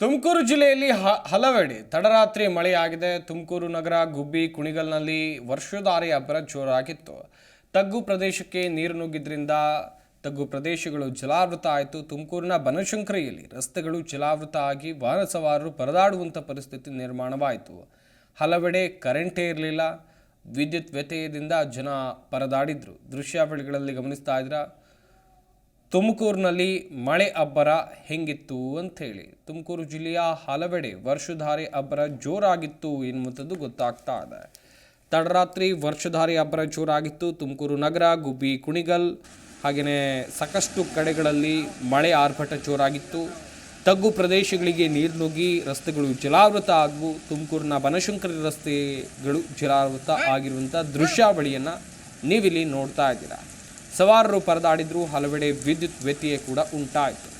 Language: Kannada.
ತುಮಕೂರು ಜಿಲ್ಲೆಯಲ್ಲಿ ಹ- ಹಲವೆಡೆ ತಡರಾತ್ರಿ ಮಳೆಯಾಗಿದೆ. ತುಮಕೂರು ನಗರ, ಗುಬ್ಬಿ, ಕುಣಿಗಲ್ನಲ್ಲಿ ವರ್ಷಧಾರೆ ಅಬ್ಬರ ಜೋರಾಗಿತ್ತು. ತಗ್ಗು ಪ್ರದೇಶಕ್ಕೆ ನೀರು ನುಗ್ಗಿದ್ರಿಂದ ತಗ್ಗು ಪ್ರದೇಶಗಳು ಜಲಾವೃತ ಆಯಿತು. ತುಮಕೂರಿನ ಬನಶಂಕರಿಯಲ್ಲಿ ರಸ್ತೆಗಳು ಜಲಾವೃತ ಆಗಿ ವಾಹನ ಸವಾರರು ಪರದಾಡುವಂಥ ಪರಿಸ್ಥಿತಿ ನಿರ್ಮಾಣವಾಯಿತು. ಹಲವೆಡೆ ಕರೆಂಟೇ ಇರಲಿಲ್ಲ. ವಿದ್ಯುತ್ ವ್ಯತ್ಯಯದಿಂದ ಜನ ಪರದಾಡಿದ್ರು. ದೃಶ್ಯಾವಳಿಗಳಲ್ಲಿ ಗಮನಿಸ್ತಾ ಇದ್ದೀರಾ? ತುಮಕೂರಿನಲ್ಲಿ ಮಳೆ ಅಬ್ಬರ ಹೆಂಗಿತ್ತು ಅಂಥೇಳಿ. ತುಮಕೂರು ಜಿಲ್ಲೆಯ ಹಲವೆಡೆ ವರ್ಷಧಾರಿ ಅಬ್ಬರ ಜೋರಾಗಿತ್ತು ಎನ್ನುವಂಥದ್ದು ಗೊತ್ತಾಗ್ತಾ ಇದೆ. ತಡರಾತ್ರಿ ವರ್ಷಧಾರಿ ಅಬ್ಬರ ಜೋರಾಗಿತ್ತು. ತುಮಕೂರು ನಗರ, ಗುಬ್ಬಿ, ಕುಣಿಗಲ್ ಹಾಗೆಯೇ ಸಾಕಷ್ಟು ಕಡೆಗಳಲ್ಲಿ ಮಳೆ ಆರ್ಭಟ ಜೋರಾಗಿತ್ತು. ತಗ್ಗು ಪ್ರದೇಶಗಳಿಗೆ ನೀರು ನುಗ್ಗಿ ರಸ್ತೆಗಳು ಜಲಾವೃತ ಆಗು ತುಮಕೂರಿನ ಬನಶಂಕರಿ ರಸ್ತೆಗಳು ಜಲಾವೃತ ಆಗಿರುವಂಥ ದೃಶ್ಯಾವಳಿಯನ್ನು ನೀವಿಲ್ಲಿ ನೋಡ್ತಾ ಇದ್ದೀರಾ. ಸವಾರರು ಪರದಾಡಿದ್ರು ಹಲವೆಡೆ ವಿದ್ಯುತ್ ವ್ಯತ್ಯಯ ಕೂಡ ಉಂಟಾಯಿತು.